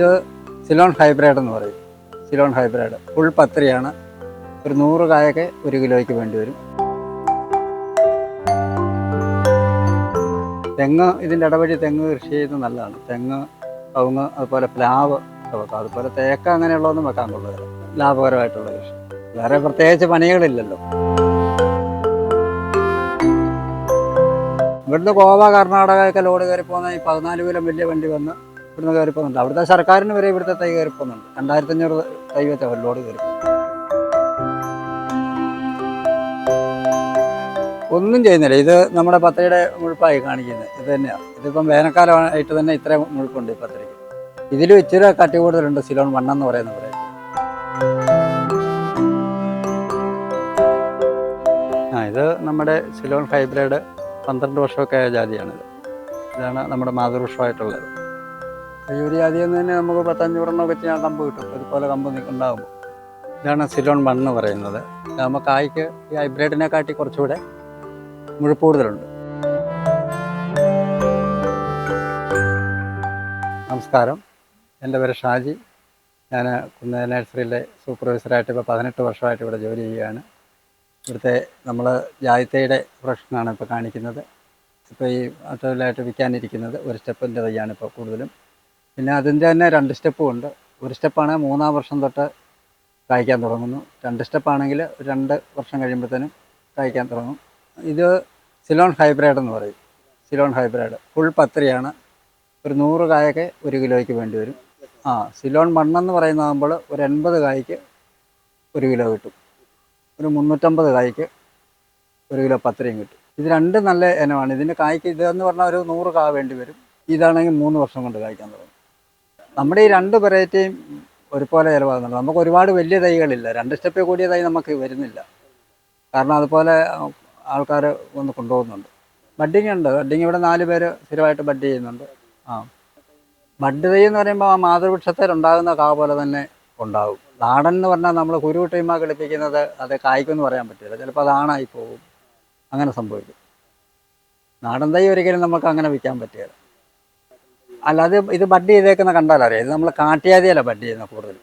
ഇത് സിലോൺ ഹൈബ്രിഡ് എന്ന് പറയും. Ceylon hybrid. ഫുൾ പത്രിയാണ്. ഒരു നൂറ് കായൊക്കെ ഒരു കിലോയ്ക്ക് വേണ്ടി വരും. തെങ്ങ് ഇതിന്റെ ഇടവഴി തെങ്ങ് കൃഷി ചെയ്യുന്നത് നല്ലതാണ്. തെങ്ങ് കവുങ്ങ് അതുപോലെ പ്ലാവ് വെക്കാം അതുപോലെ തേക്ക അങ്ങനെയുള്ളതൊന്നും വെക്കാൻ കൊള്ളുകയില്ല ലാഭകരമായിട്ടുള്ള കൃഷി. വേറെ പ്രത്യേകിച്ച് പണികളില്ലല്ലോ. ഇവിടുന്ന് ഗോവ കർണാടകയൊക്കെ ലോഡ് കയറി പോകുന്ന ഈ പതിനാല് കിലോ വലിയ വണ്ടി വന്ന് ഇവിടുന്ന് കയറി പോകുന്നുണ്ട് അവിടുത്തെ സർക്കാരിന് വരെ ഇവിടുത്തെ തൈ കയറി പോകുന്നുണ്ട് രണ്ടായിരത്തി അഞ്ഞൂറ് തൈ വെച്ച ഒരു ലോഡ് കയറി. ഒന്നും ചെയ്യുന്നില്ല. ഇത് നമ്മുടെ പത്രയുടെ മുഴുപ്പായി കാണിക്കുന്നത്. ഇത് തന്നെയാണ്. ഇതിപ്പം വേനൽക്കാലമായിട്ട് തന്നെ ഇത്രയും മുഴുപ്പുണ്ട് ഈ പത്രയ്ക്ക് ഇതിലും ഇച്ചിരി കട്ടി കൂടുതലുണ്ട്. സിലോൺ വണ്ണം എന്ന് പറയും ആ ഇത് നമ്മുടെ സിലോൺ ഹൈബ്രിഡ് പന്ത്രണ്ട് വർഷമൊക്കെ ആയ ജാതിയാണിത്. ഇതാണ് നമ്മുടെ മാതൃവൃക്ഷമായിട്ടുള്ളത് ഒരു നിന്ന് എന്ന് തന്നെ നമുക്ക് പത്തഞ്ഞൂറെണ്ണം വെച്ച് ഞാൻ കമ്പ് കിട്ടും. ഇതുപോലെ കമ്പ് ഉണ്ടാകുമ്പോൾ ഇതാണ് സിലോൺ മണ്ണ് പറയുന്നത്. നമുക്ക് ആയിക്ക് ഈ ഹൈബ്രിഡിനെ കാട്ടി കുറച്ചുകൂടെ മുഴുപ്പ് കൂടുതലുണ്ട്. നമസ്കാരം. എന്റെ പേര് ഷാജി. ഞാൻ കുന്ന നഴ്സറിയിലെ സൂപ്പർവൈസറായിട്ട് ഇപ്പോൾ പതിനെട്ട് വർഷമായിട്ട് ഇവിടെ ജോലി ചെയ്യുകയാണ്. ഇവിടുത്തെ നമ്മൾ ജാതിത്തയുടെ പ്രൊഡക്ഷനാണ് ഇപ്പോൾ കാണിക്കുന്നത്. ഇപ്പോൾ ഈ അട്ടോയിലായിട്ട് വിൽക്കാനിരിക്കുന്നത് ഒരു സ്റ്റെപ്പിന്റെ തയ്യാണ് ഇപ്പോൾ കൂടുതലും. പിന്നെ അതിന്റെ തന്നെ രണ്ട് സ്റ്റെപ്പും ഉണ്ട്. ഒരു സ്റ്റെപ്പാണെങ്കിൽ മൂന്നാം വർഷം തൊട്ട് കായ്ക്കാൻ തുടങ്ങുന്നു. രണ്ട് സ്റ്റെപ്പാണെങ്കിൽ രണ്ട് വർഷം കഴിയുമ്പോഴത്തേനും കായ്ക്കാൻ തുടങ്ങും. ഇത് സിലോൺ ഹൈബ്രിഡ് എന്ന് പറയും. Ceylon hybrid. ഫുൾ പത്രിയാണ്. ഒരു നൂറ് കായൊക്കെ ഒരു കിലോയ്ക്ക് വേണ്ടി വരും. ആ സിലോൺ മണ്ണെന്ന് പറയുന്നതാകുമ്പോൾ ഒരു എൺപത് കായ്ക്ക് ഒരു കിലോ കിട്ടും. ഒരു മുന്നൂറ്റമ്പത് കായ്ക്ക് ഒരു കിലോ പത്രയും കിട്ടും. ഇത് രണ്ടും നല്ല ഇനമാണ്. ഇതിന്റെ കായ്ക്ക് ഇതെന്ന് പറഞ്ഞാൽ ഒരു നൂറ് കാ വേണ്ടി വരും. ഇതാണെങ്കിൽ മൂന്ന് വർഷം കൊണ്ട് കായ്ക്കാൻ തുടങ്ങും. നമ്മുടെ ഈ രണ്ട് വെറൈറ്റിയും ഒരുപോലെ ചിലവാകുന്നുണ്ട്. നമുക്ക് ഒരുപാട് വലിയ തൈകളില്ല. രണ്ട് സ്റ്റെപ്പിൽ കൂടിയ തൈ നമുക്ക് വരുന്നില്ല. കാരണം അതുപോലെ ആൾക്കാർ ഒന്ന് കൊണ്ടുപോകുന്നുണ്ട്. ബഡ്ഡിങ് ഉണ്ട്. ബഡ്ഡിങ് ഇവിടെ നാല് പേര് സ്ഥിരമായിട്ട് ബഡ് ചെയ്യുന്നുണ്ട്. ആ. ബഡ് തൈ എന്ന് പറയുമ്പോൾ ആ മാതൃവൃക്ഷത്തിൽ ഉണ്ടാകുന്ന കാ പോലെ തന്നെ ഉണ്ടാകും നാടൻ എന്ന് പറഞ്ഞാൽ നമ്മൾ കുരുവിട്ടീമ കളിപ്പിക്കുന്നത് അത് കായ്ക്കുമെന്ന് പറയാൻ പറ്റില്ല. ചിലപ്പോൾ അതാണായി പോകും. അങ്ങനെ സംഭവിക്കും. നാടൻ തൈ ഒരിക്കലും നമുക്ക് അങ്ങനെ വിൽക്കാൻ പറ്റില്ല. അല്ലാതെ ഇത് ബഡ് ചെയ്തേക്കുന്ന കണ്ടാലറിയാം ഇത് നമ്മൾ കാട്ടിയാതിയല്ല ബഡ് ചെയ്യുന്നത് കൂടുതൽ.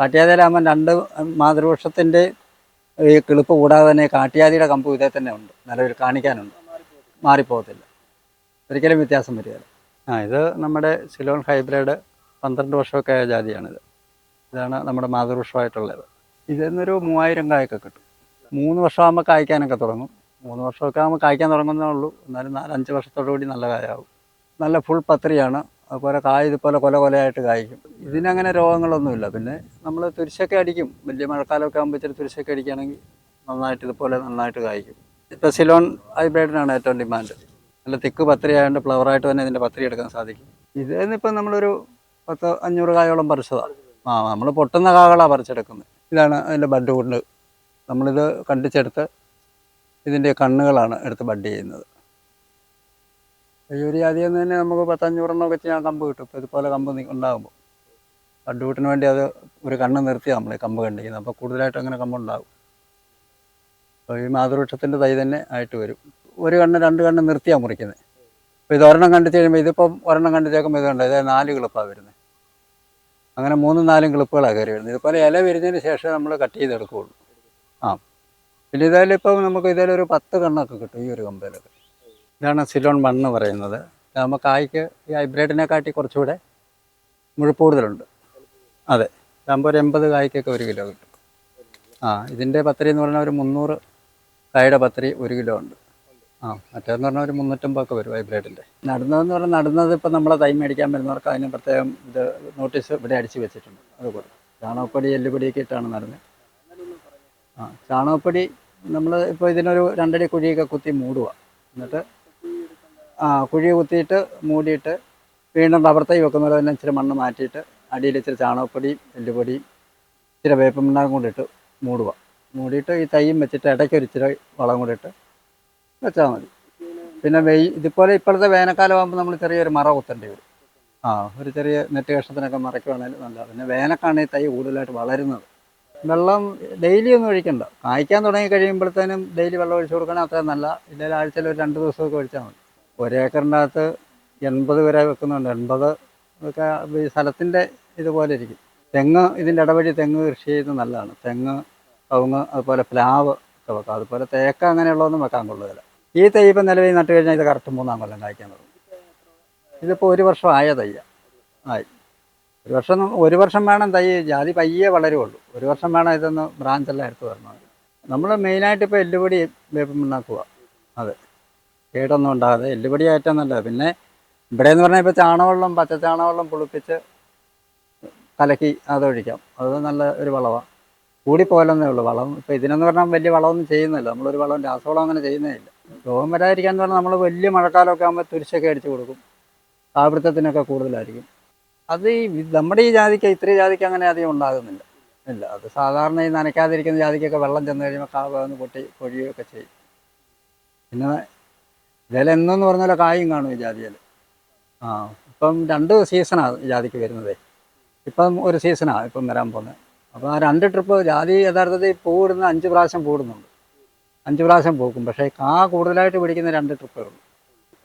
കാട്ടിയാതിയിലാകുമ്പോൾ രണ്ട് മാതൃവൃക്ഷത്തിന്റെ ഈ കിളിപ്പ് കൂടാതെ തന്നെ കാട്ടിയാതിയുടെ കമ്പ് ഇതേ തന്നെ ഉണ്ട്. നല്ലൊരു കാണിക്കാനുണ്ട്. മാറിപ്പോകത്തില്ല. ഒരിക്കലും വ്യത്യാസം വരികയില്ല. ആ ഇത് നമ്മുടെ സിലോൺ ഹൈബ്രിഡ് പന്ത്രണ്ട് വർഷമൊക്കെ ആയ ജാതിയാണിത്. ഇതാണ് നമ്മുടെ മാതൃവൃക്ഷമായിട്ടുള്ളത് നിന്നൊരു മൂവായിരം കായൊക്കെ കിട്ടും. മൂന്ന് വർഷമാകുമ്പോൾ കായ്ക്കാനൊക്കെ തുടങ്ങും. മൂന്ന് വർഷമൊക്കെ ആകുമ്പോൾ കായ്ക്കാൻ തുടങ്ങുന്നേ ഉള്ളൂ. എന്നാലും നാലഞ്ച് വർഷത്തോടു കൂടി നല്ല കായാവും. നല്ല ഫുൾ പത്രിയാണ്. അതുപോലെ കായ ഇതുപോലെ കൊല കൊലയായിട്ട് കായ്ക്കും. ഇതിനങ്ങനെ രോഗങ്ങളൊന്നുമില്ല. പിന്നെ നമ്മൾ തുരിശൊക്കെ അടിക്കും. വലിയ മഴക്കാലമൊക്കെ ആകുമ്പോൾ ഇച്ചിരി തുരിശൊക്കെ അടിക്കുകയാണെങ്കിൽ നന്നായിട്ട് ഇതുപോലെ നന്നായിട്ട് കായ്ക്കും. ഇപ്പോൾ സിലോൺ ഹൈബ്രിഡിനാണ് ഏറ്റവും ഡിമാൻഡ് നല്ല തിക്ക് പത്രി ആയതുകൊണ്ട് ഫ്ലവറായിട്ട് തന്നെ ഇതിന്റെ പത്രി എടുക്കാൻ സാധിക്കും. ഇതിപ്പോൾ നമ്മളൊരു പത്ത് അഞ്ഞൂറ് കായോളം പറിച്ചതാണ് ആ നമ്മൾ പൊട്ടുന്ന കാകളാണ് പറിച്ചെടുക്കുന്നത്. ഇതാണ് അതിന്റെ ബഡ് കൊണ്ട്. നമ്മളിത് കണ്ടിച്ചെടുത്ത് ഇതിന്റെ കണ്ണുകളാണ് എടുത്ത് ബഡ് ചെയ്യുന്നത്. ഒരു ജാതി നിന്ന് തന്നെ നമുക്ക് പത്തഞ്ഞൂറെണ്ണം വെച്ച് ഞാൻ കമ്പ് കിട്ടും. ഇപ്പോൾ ഇതുപോലെ കമ്പ് ഉണ്ടാകുമ്പോൾ കണ്ടുവിട്ടിന് വേണ്ടി അത് ഒരു കണ്ണ് നിർത്തിയാണ് നമ്മൾ കമ്പ് കണ്ടിരിക്കുന്നത്. അപ്പോൾ കൂടുതലായിട്ട് അങ്ങനെ കമ്പ് ഉണ്ടാകും ഈ മാതൃവൃക്ഷത്തിന്റെ തൈ തന്നെ ആയിട്ട് വരും. ഒരു കണ്ണ് രണ്ട് കണ്ണ് നിർത്തിയാണ് മുറിക്കുന്നത് അപ്പോൾ ഇത് ഒരെണ്ണം കണ്ടിച്ച് കഴിയുമ്പോൾ ഇതിപ്പം ഒരെണ്ണം കണ്ടിച്ചേക്കുമ്പോൾ ചേക്കുമ്പോൾ കണ്ടോ? ഇത് നാല് കിളിപ്പാണ് വരുന്നത് അങ്ങനെ മൂന്നും നാലും കിളിപ്പുകളാണ് കയറി വരുന്നത് ഇതുപോലെ ഇല വിരിഞ്ഞതിന് ശേഷം നമ്മൾ കട്ട് ചെയ്തെടുക്കുകയുള്ളൂ. ആ. പിന്നെ ഇതായാലും ഇപ്പം നമുക്ക് ഇതിലൊരു പത്ത് കണ്ണൊക്കെ കിട്ടും ഈ ഒരു കമ്പയിലൊക്കെ ഇതാണ് സിലോൺ മണ്ണ് പറയുന്നത്. ഇതാകുമ്പോൾ കായ്ക്ക് ഈ ഹൈബ്രിഡിനെ കാട്ടി കുറച്ചുകൂടെ മുഴുപ്പ് കൂടുതലുണ്ട്. അതെ. ഇതാകുമ്പോൾ ഒരു എൺപത് കായ്ക്കൊക്കെ ഒരു കിലോ കിട്ടും. ആ ഇതിന്റെ പത്രി എന്ന് പറഞ്ഞാൽ ഒരു മുന്നൂറ് കായുടെ പത്രി ഒരു കിലോ ഉണ്ട്. ആ മറ്റേന്ന് പറഞ്ഞാൽ ഒരു മുന്നൂറ്റമ്പതൊക്കെ വരും ഹൈബ്രിഡിന്റെ നടുന്നതെന്ന് പറഞ്ഞാൽ നടുന്നത് ഇപ്പം നമ്മളെ തൈ മേടിക്കാൻ വരുന്നവർക്ക് അതിന് പ്രത്യേകം ഇത് നോട്ടീസ് ഇവിടെ അടിച്ച് വെച്ചിട്ടുണ്ട്. അത് കൊടുക്കും ചാണകപ്പൊടി എല്ലുപൊടിയൊക്കെ ഇട്ടാണ് നടുന്നത് ആ ചാണകപ്പൊടി നമ്മൾ ഇപ്പോൾ ഇതിനൊരു രണ്ടടി കുഴിയൊക്കെ കുത്തി മൂടുക എന്നിട്ട് ആ കുഴി കുത്തിയിട്ട് മൂടിയിട്ട് വീണ്ടും റബ്ബർ തൈ വെക്കുന്ന പോലെ തന്നെ ഇച്ചിരി മണ്ണ് മാറ്റിയിട്ട് അടിയിൽ ഇച്ചിരി ചാണകപ്പൊടിയും എല്ലുപൊടിയും ഇച്ചിരി വേപ്പം മണ്ണാകും കൂടി ഇട്ട് മൂടുക. മൂടിയിട്ട് ഈ തൈയും വെച്ചിട്ട് ഇടയ്ക്ക് ഒരു ഇച്ചിരി വളം കൂടി ഇട്ട് വെച്ചാൽ മതി. പിന്നെ വെയ് ഇതുപോലെ ഇപ്പോഴത്തെ വേനൽക്കാലം ആകുമ്പോൾ നമ്മൾ ചെറിയൊരു മറ കുത്തേണ്ടി വരും. ആ ഒരു ചെറിയ നെറ്റ് കഷ്ണത്തിനൊക്കെ മറയ്ക്കുവാണെങ്കിൽ നല്ല പിന്നെ വേനൽക്കാണ് ഈ തൈ കൂടുതലായിട്ട് വളരുന്നത്. വെള്ളം ഡെയിലി ഒന്നും ഒഴിക്കണ്ട. കായ്ക്കാൻ തുടങ്ങി കഴിയുമ്പോഴത്തേനും ഡെയിലി വെള്ളം ഒഴിച്ചു കൊടുക്കണേ അത്രയും നല്ല. ഇല്ലെങ്കിൽ ആഴ്ചയിൽ ഒരു രണ്ട് ദിവസമൊക്കെ ഒഴിച്ചാൽ മതി. ഒരേക്കറിന്റെ അകത്ത് എൺപത് വരെ വെക്കുന്നുണ്ട്. എൺപത് ഒക്കെ സ്ഥലത്തിന്റെ ഇതുപോലെ ഇരിക്കും. തെങ്ങ് ഇതിന്റെ ഇടവഴി തെങ്ങ് കൃഷി ചെയ്യുന്നത് നല്ലതാണ്. തെങ്ങ് കവുങ്ങ് അതുപോലെ പ്ലാവ് ഒക്കെ വെക്കാം. അതുപോലെ തേക്ക അങ്ങനെയുള്ളതൊന്നും വെക്കാൻ കൊള്ളുകയില്ല. ഈ തൈ ഇപ്പം നിലവിൽ നട്ട് കഴിഞ്ഞാൽ ഇത് കറക്റ്റ് മൂന്നാം കൊല്ലം കായ്ക്കാൻ തുടങ്ങും. ഇതിപ്പോൾ ഒരു വർഷം ആയ തയ്യ ആയി. ഒരു വർഷം ഒരു വർഷം വേണം തൈ ജാതി പയ്യെ വളരുള്ളൂ ഒരു വർഷം വേണം ഇതൊന്ന് ബ്രാഞ്ചെല്ലാം എടുത്ത് വരണം. നമ്മൾ മെയിനായിട്ട് ഇപ്പോൾ എല്ലുപൊടി വേപ്പം ഉണ്ടാക്കുക അതെ. കേടൊന്നും ഉണ്ടാകാതെ എല്ലുപടി ഏറ്റവും നല്ലത് പിന്നെ ഇവിടെ എന്ന് പറഞ്ഞാൽ ഇപ്പോൾ ചാണകവെള്ളം പച്ച ചാണകവെള്ളം പുളിപ്പിച്ച് കലക്കി അതൊഴിക്കാം. അത് നല്ല ഒരു വളമാണ് കൂടിപ്പോലെന്നേ ഉള്ളൂ. വളം ഇപ്പോൾ ഇതിനെന്ന് പറഞ്ഞാൽ വലിയ വളമൊന്നും ചെയ്യുന്നില്ല. നമ്മളൊരു വളം രാസവളം അങ്ങനെ ചെയ്യുന്നേ ഇല്ല. രോഗം വരാതിരിക്കാൻ എന്ന് പറഞ്ഞാൽ നമ്മൾ വലിയ മഴക്കാലമൊക്കെ ആകുമ്പോൾ തുരിശൊക്കെ അടിച്ചു കൊടുക്കും. ആവൃത്തത്തിനൊക്കെ കൂടുതലായിരിക്കും. അത് ഈ നമ്മുടെ ഈ ജാതിക്ക് ഇത്ര ജാതിക്ക് അങ്ങനെ അധികം ഉണ്ടാകുന്നില്ല. ഇല്ല. അത് സാധാരണ ഈ നനയ്ക്കാതിരിക്കുന്ന ജാതിക്കൊക്കെ വെള്ളം ചെന്ന് കഴിയുമ്പോൾ കാവ് വന്ന് പൊട്ടി പൊഴിയുകയൊക്കെ ചെയ്യും. പിന്നെ വില എന്നെന്ന് പറഞ്ഞാൽ കായും കാണും ഈ ജാതിയിൽ. ആ ഇപ്പം രണ്ട് സീസണാണ് ജാതിക്ക് വരുന്നത്. ഇപ്പം ഒരു സീസണാണ് ഇപ്പം വരാൻ പോകുന്നത് അപ്പോൾ ആ രണ്ട് ട്രിപ്പ് ജാതി യഥാർത്ഥത്തിൽ പൂവിടുന്ന അഞ്ച് പ്രാവശ്യം പൂടുന്നുണ്ട് അഞ്ച് പ്രാവശ്യം പൂക്കും. പക്ഷേ കാ കൂടുതലായിട്ട് പിടിക്കുന്ന രണ്ട് ട്രിപ്പേ ഉള്ളൂ.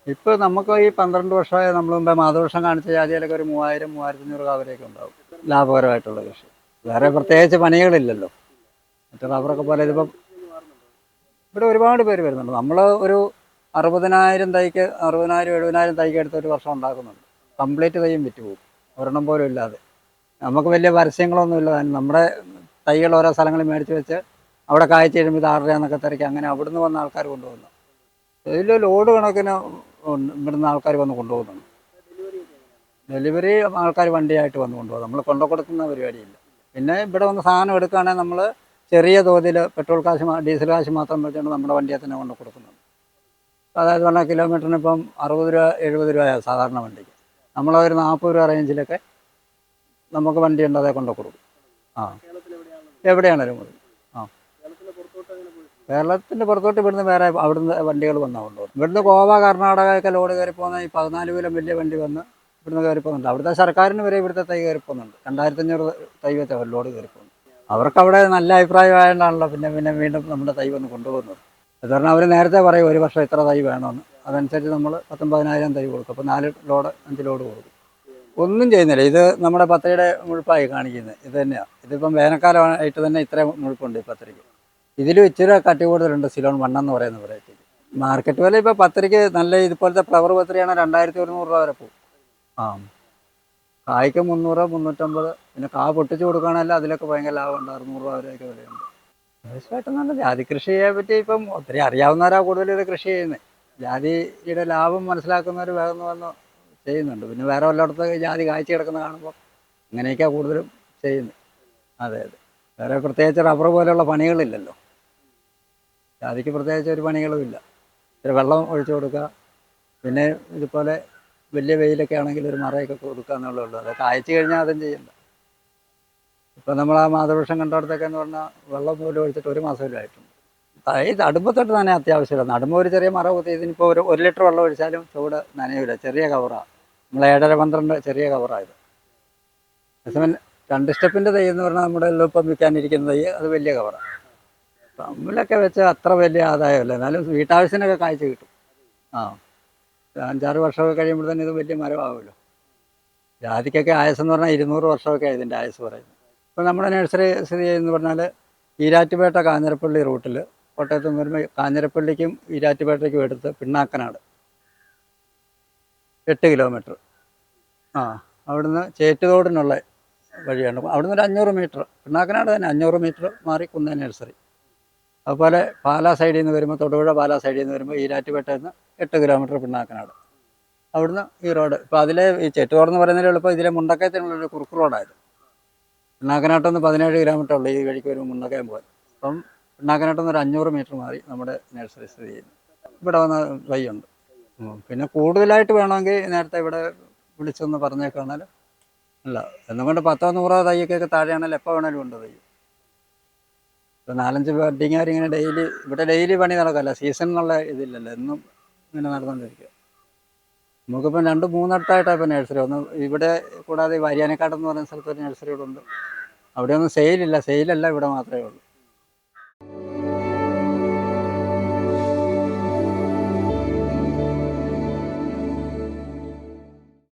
ഇപ്പോൾ നമുക്ക് ഈ പന്ത്രണ്ട് വർഷമായ നമ്മൾ മുമ്പേ മാതൃവർഷം കാണിച്ച ജാതിയിലൊക്കെ ഒരു മൂവായിരം മൂവായിരത്തി അഞ്ഞൂറ് കാവരയൊക്കെ ഉണ്ടാവും. ലാഭകരമായിട്ടുള്ള കൃഷി. വേറെ പ്രത്യേകിച്ച് പണികളില്ലല്ലോ. മറ്റേ റബ്ബറൊക്കെ പോലെ ഇതിപ്പം ഇവിടെ ഒരുപാട് പേര് വരുന്നുണ്ട്. നമ്മൾ ഒരു അറുപതിനായിരം തൈക്ക് അറുപതിനായിരം എഴുപതിനായിരം തൈക്ക് എടുത്ത് ഒരു വർഷം ഉണ്ടാക്കുന്നുണ്ട്. കംപ്ലീറ്റ് തൈയും വിറ്റ് പോകും. ഒരെണ്ണം പോലും ഇല്ലാതെ. നമുക്ക് വലിയ പരസ്യങ്ങളൊന്നും ഇല്ല. താനും നമ്മുടെ തൈകൾ ഓരോ സ്ഥലങ്ങളിൽ മേടിച്ച് വെച്ച് അവിടെ കാഴ്ച കഴിയുമ്പോൾ ഇത് ആറ് എന്നൊക്കെ തിരക്കി അങ്ങനെ അവിടുന്ന് വന്ന ആൾക്കാർ കൊണ്ടുപോകുന്നു. ഇതിൽ ലോഡ് കണക്കിന് ഇവിടുന്ന് ആൾക്കാർ വന്ന് കൊണ്ടുപോകുന്നുണ്ട്. ഡെലിവറി ആൾക്കാർ വണ്ടിയായിട്ട് വന്ന് കൊണ്ടുപോകും. നമ്മൾ കൊണ്ടു കൊടുക്കുന്ന പരിപാടിയില്ല. പിന്നെ ഇവിടെ വന്ന് സാധനം എടുക്കുകയാണെങ്കിൽ നമ്മൾ ചെറിയ തോതിൽ പെട്രോൾ കാശ് ഡീസൽ കാശ് മാത്രം വെച്ചുകൊണ്ട് നമ്മുടെ വണ്ടിയെ തന്നെ കൊണ്ട് കൊടുക്കുന്നുണ്ട്. പറഞ്ഞാൽ കിലോമീറ്ററിന് ഇപ്പം അറുപത് രൂപ എഴുപത് രൂപയാണ് സാധാരണ വണ്ടിക്ക്. നമ്മളൊരു നാൽപ്പത് രൂപ റേഞ്ചിലൊക്കെ നമുക്ക് വണ്ടി ഉണ്ട് അതേ കൊണ്ടു കൊടുക്കും. ആ. എവിടെയാണേലും കൊടുക്കും ആ. കേരളത്തിന്റെ പുറത്തോട്ട് ഇവിടുന്ന് വേറെ അവിടുന്ന് വണ്ടികൾ വന്നാൽ കൊണ്ടുപോകും. ഇവിടുന്ന് ഗോവ കർണാടക ഒക്കെ ലോഡ് കയറി പോകുന്ന ഈ പതിനാല് കിലോ വലിയ വണ്ടി വന്ന് ഇവിടുന്ന് കയറി പോകുന്നുണ്ട് അവിടുത്തെ സർക്കാരിന് വരെ ഇവിടുത്തെ തൈ കയറി പോകുന്നുണ്ട് രണ്ടായിരത്തി അഞ്ഞൂറ് തൈ ലോഡ് കയറി പോകുന്നു അവർക്ക് അവിടെ നല്ല അഭിപ്രായമായതുകൊണ്ടാണല്ലോ പിന്നെ പിന്നെ വീണ്ടും നമ്മുടെ തൈ വന്ന് കൊണ്ടുപോകുന്നത്. അത് പറഞ്ഞാൽ അവർ നേരത്തെ പറയും ഒരു വർഷം ഇത്ര തൈ വേണമെന്ന്. അതനുസരിച്ച് നമ്മൾ പത്തൊമ്പതിനായിരം തൈ കൊടുക്കും. അപ്പോൾ നാല് ലോഡ് അഞ്ച് ലോഡ് കൊടുക്കും. ഒന്നും ചെയ്യുന്നില്ല. ഇത് നമ്മുടെ പത്തരയുടെ മുഴുപ്പായി കാണിക്കുന്നത്. ഇത് തന്നെയാണ് ഇതിപ്പം വേനൽക്കാലമായിട്ട് തന്നെ ഇത്രയും മുഴുപ്പുണ്ട് ഈ പത്തരയ്ക്ക് ഇതിലും ഇച്ചിരി കട്ടി കൂടുതലുണ്ട് സിലോൺ വണ്ണം എന്ന് പറയുന്ന വെറൈറ്റി മാർക്കറ്റ് വില ഇപ്പോൾ പത്തരയ്ക്ക് നല്ല ഇതുപോലത്തെ ഫ്ലവർ പത്തരയാണ് രണ്ടായിരത്തി ഒരുന്നൂറ് രൂപ വരെ പോകും. ആ. കായ്ക്ക് മുന്നൂറ് മുന്നൂറ്റമ്പത് പിന്നെ കാ പൊട്ടിച്ച് കൊടുക്കുകയാണെങ്കിൽ അതിലൊക്കെ ഭയങ്കര ലാഭമുണ്ട്. അറുന്നൂറ് രൂപ വരെയൊക്കെ വിലയുണ്ട്. നല്ല ജാതി കൃഷിയെ പറ്റി ഇപ്പം ഒത്തിരി അറിയാവുന്നവരാ കൂടുതൽ ഇത് കൃഷി ചെയ്യുന്നത് ജാതിയുടെ ലാഭം മനസ്സിലാക്കുന്നവർ വേഗം വന്ന് ചെയ്യുന്നുണ്ട്. പിന്നെ വേറെ വല്ലയിടത്ത് ജാതി കാഴ്ച കിടക്കുന്ന കാണുമ്പോൾ അങ്ങനെയൊക്കെയാണ് കൂടുതലും ചെയ്യുന്നത് അതെ അതെ. വേറെ പ്രത്യേകിച്ച് റബ്ബർ പോലെയുള്ള പണികളില്ലല്ലോ. ജാതിക്ക് പ്രത്യേകിച്ച് ഒരു പണികളും ഇല്ല. ഇത്തിരി വെള്ളം ഒഴിച്ചു കൊടുക്കുക. പിന്നെ ഇതുപോലെ വലിയ വെയിലൊക്കെ ആണെങ്കിൽ ഒരു മറയൊക്കെ കൊടുക്കുക എന്നുള്ളേ ഉള്ളൂ. അതൊക്കെ അയച്ചു കഴിഞ്ഞാൽ അതും ചെയ്യണ്ട. ഇപ്പം നമ്മൾ ആ മാതൃവൃക്ഷം കണ്ടിടത്തൊക്കെ എന്ന് പറഞ്ഞാൽ വെള്ളം പോലും ഒഴിച്ചിട്ട് ഒരു മാസമല്ലേ ആയിട്ടുണ്ട് ഈ നടുമ്പത്തൊട്ട് തന്നെ അത്യാവശ്യമില്ല നടുമ്പോൾ ഒരു ചെറിയ മറ കുത്തി ഇതിനിപ്പോൾ ഒരു ഒരു ലിറ്റർ വെള്ളം ഒഴിച്ചാലും ചൂട് നനയില്ല ചെറിയ കവറാണ് നമ്മൾ ഏഴര പന്ത്രണ്ട് ചെറിയ കവറായത് അതേസമയം രണ്ട് സ്റ്റെപ്പിന്റെ തൈ എന്ന് പറഞ്ഞാൽ നമ്മുടെ എളുപ്പം വിൽക്കാനിരിക്കുന്ന തൈ അത് വലിയ കവറാണ് തമ്മിലൊക്കെ വെച്ച് അത്ര വലിയ ആദായമല്ല. എന്നാലും വീട്ടാവശ്യത്തിനൊക്കെ കാഴ്ച കിട്ടും. ആ. അഞ്ചാറ് വർഷമൊക്കെ കഴിയുമ്പോൾ തന്നെ ഇത് വലിയ മരമാവുമല്ലോ. ജാതിക്കൊക്കെ ആയസെന്ന് പറഞ്ഞാൽ ഇരുന്നൂറ് വർഷമൊക്കെ ഇതിന്റെ ആയസ് പറയുന്നത്. ഇപ്പം നമ്മുടെ നഴ്സറി സ്ഥിതി ചെയ്യുന്ന പറഞ്ഞാൽ ഈരാറ്റുപേട്ട കാഞ്ഞിരപ്പള്ളി റൂട്ടിൽ കോട്ടയത്ത് നിന്ന് വരുമ്പോൾ കാഞ്ഞിരപ്പള്ളിക്കും ഈരാറ്റുപേട്ടയ്ക്കും എടുത്ത് പിണ്ണാക്കനാട് എട്ട് കിലോമീറ്റർ. ആ അവിടുന്ന് ചേറ്റുതോടിനുള്ള വഴിയാണ്. അവിടുന്ന് ഒരു അഞ്ഞൂറ് മീറ്റർ. പിണ്ണാക്കനാട് തന്നെ അഞ്ഞൂറ് മീറ്റർ മാറി കുന്ന നഴ്സറി. അതുപോലെ പാലാ സൈഡിൽ നിന്ന് വരുമ്പോൾ തൊടുപുഴ പാലാ സൈഡിൽ നിന്ന് വരുമ്പോൾ ഈരാറ്റുപേട്ടയിൽ നിന്ന് എട്ട് കിലോമീറ്റർ പിണ്ണാക്കനാട് അവിടുന്ന് ഈ റോഡ്. ഇപ്പോൾ അതിലെ ഈ ചേറ്റുതോടെന്ന് പറയുന്നതിൽ എളുപ്പം ഇതിലെ മുണ്ടക്കയത്തിനുള്ളൊരു കുറുക്ക് റോഡായത് പിണ്ണാക്കനാട്ടൊന്ന് പതിനേഴ് കിലോമീറ്റർ ഉള്ളു. ഈ വഴിക്ക് വരുമ്പോൾ മുണ്ടക്കയം പോകാൻ. അപ്പം പിണ്ണാക്കനാട്ടിൽ ഒരു അഞ്ഞൂറ് മീറ്റർ മാറി നമ്മുടെ നഴ്സറി സ്ഥിതി ചെയ്യുന്നു. ഇവിടെ വന്ന വഴിയുണ്ട്. പിന്നെ കൂടുതലായിട്ട് വേണമെങ്കിൽ നേരത്തെ ഇവിടെ വിളിച്ചൊന്ന് പറഞ്ഞേക്കാണേൽ അല്ല. എന്നുകൊണ്ട് പത്തോ നൂറോ തയ്യൊക്കെ താഴെയാണെങ്കിൽ എപ്പോൾ വേണേലും ഉണ്ട് തയ്യ്. ഇപ്പം നാലഞ്ച് ബഡിങ്ങാർ ഇങ്ങനെ ഡെയിലി ഇവിടെ ഡെയിലി പണി നടക്കല്ല. സീസൺ എന്നുള്ള ഇതില്ലല്ലോ. എന്നും ഇങ്ങനെ നടന്നുകൊണ്ടിരിക്കുക നമുക്കിപ്പം രണ്ട് മൂന്നിടത്തായിട്ടാണ് ഇപ്പം നഴ്സറി ഒന്ന് ഇവിടെ കൂടാതെ ഈ വാര്യാനക്കാട് എന്ന് പറയുന്ന സ്ഥലത്ത് ഒരു നഴ്സറി ഇവിടെ ഉണ്ട്. അവിടെ ഒന്നും സെയിലില്ല സെയിലല്ല ഇവിടെ മാത്രമേ ഉള്ളൂ.